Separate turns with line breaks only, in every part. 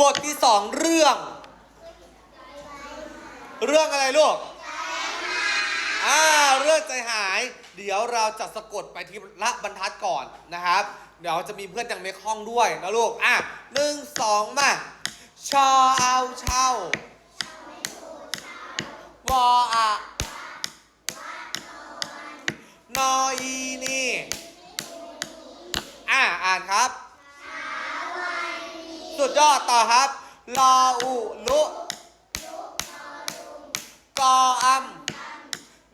บทที่สองเรื่อง เรื่องอะไรลูกอ่าเรื่องใจหาย เดี๋ยวเราจะสะกดไปที่ละบรรทัดก่อนนะครับ เดี๋ยวจะมีเพื่อนอยังไม่คล่องด้วยนะลูกอะหนึ่งสองมาชอเอาเช่าวออะนออีนี่ อะอ่านครับ สุดยอดต่อครับลออุลุกออัม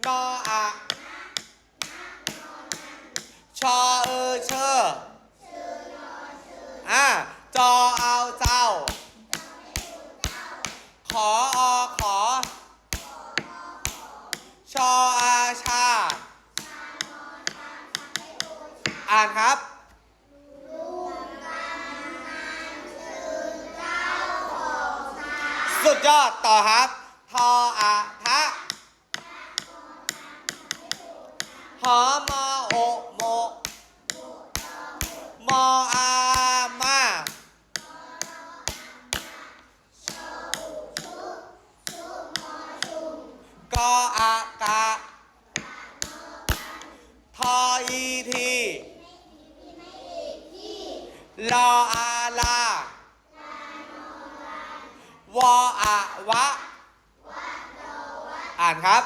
นออะชอเอเชออะจอเอาเจ้า ขออขอ ชออาชา อ่านครับ สุดยอดต่อครับ ทออะทะหอมอโอโมมออามากออากะทออีทีลออา วออะวะ อ่านครับ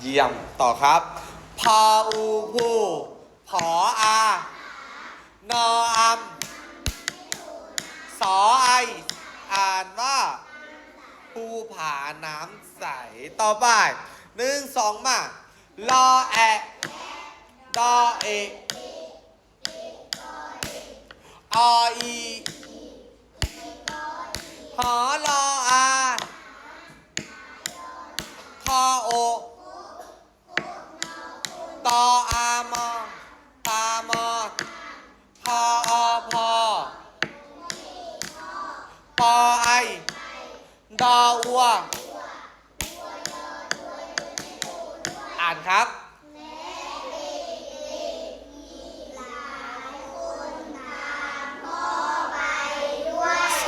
เยี่ยม ต่อครับ พออูพูผออา นออัมสอไอ อ่านว่าภูผาน้ำใส ต่อไปหนึ่งสองมา ลอแอะ ดอเอะออีหอลออาคอโอตออามอตามอพออพอปอไอดออัว อ่านครับ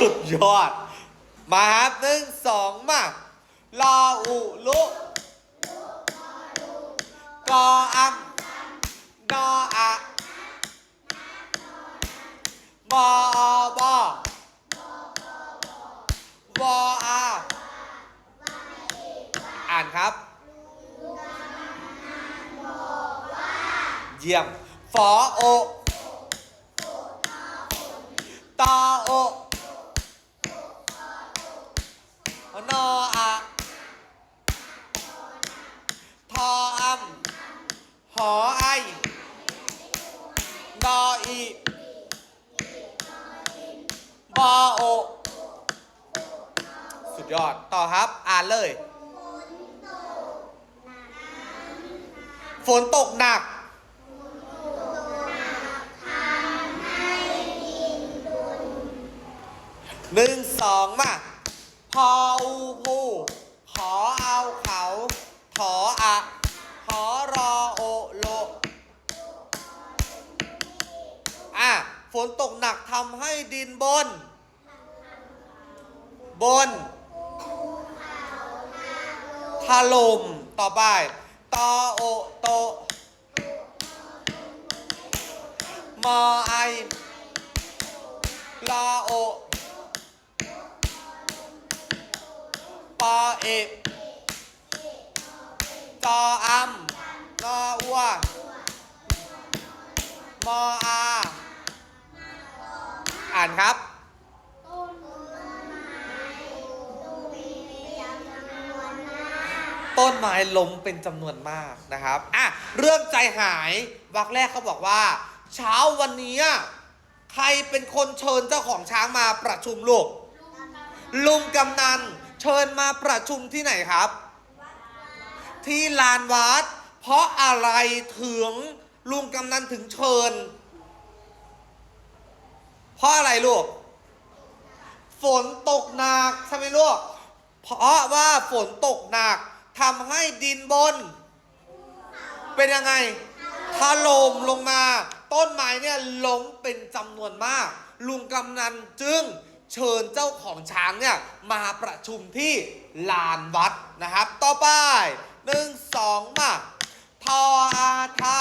สุดยอด มาครับหนึ่งสองมาลออุลุกออัมนออะบอบอวออาอ่านครับ เยี่ยมฟอโอตอโอ บอโอ สุดยอด ต่อครับ อ่านเลย ฝนตกหนัก หนึ่งสองมา พออูพูขอเอาเขาถออะหอรอโอโล ฝนตกหนักทำให้ดินบน บนถล่มต่อไปตอโอโตมอไอลอโอปอเอจออัมนออัวมออาานครับต้นไม้ล้มเป็นจำนวนมากนะครับ อะ เรื่องใจหายวักแรกเขาบอกว่า เช้าวันนี้ใครเป็นคนเชิญเจ้าของช้างมาประชุมลูก ลุงกำนันเชิญมาประชุมที่ไหนครับ ที่ลานวัด เพราะอะไรถึงลุงกำนันถึงเชิญ ราะอะไรลูก ฝนตกหนักใช่ไหมลูก เพราะว่าฝนตกหนักทำให้ดินบน เป็นยังไงถล่มลงมา ต้นไม้เนี่ยล้มเป็นจำนวนมาก ลุงกำนันจึงเชิญเจ้าของช้างเนี่ยมาประชุมที่ลานวัดนะครับ ต่อไปหนึ่งสองมาทออาทา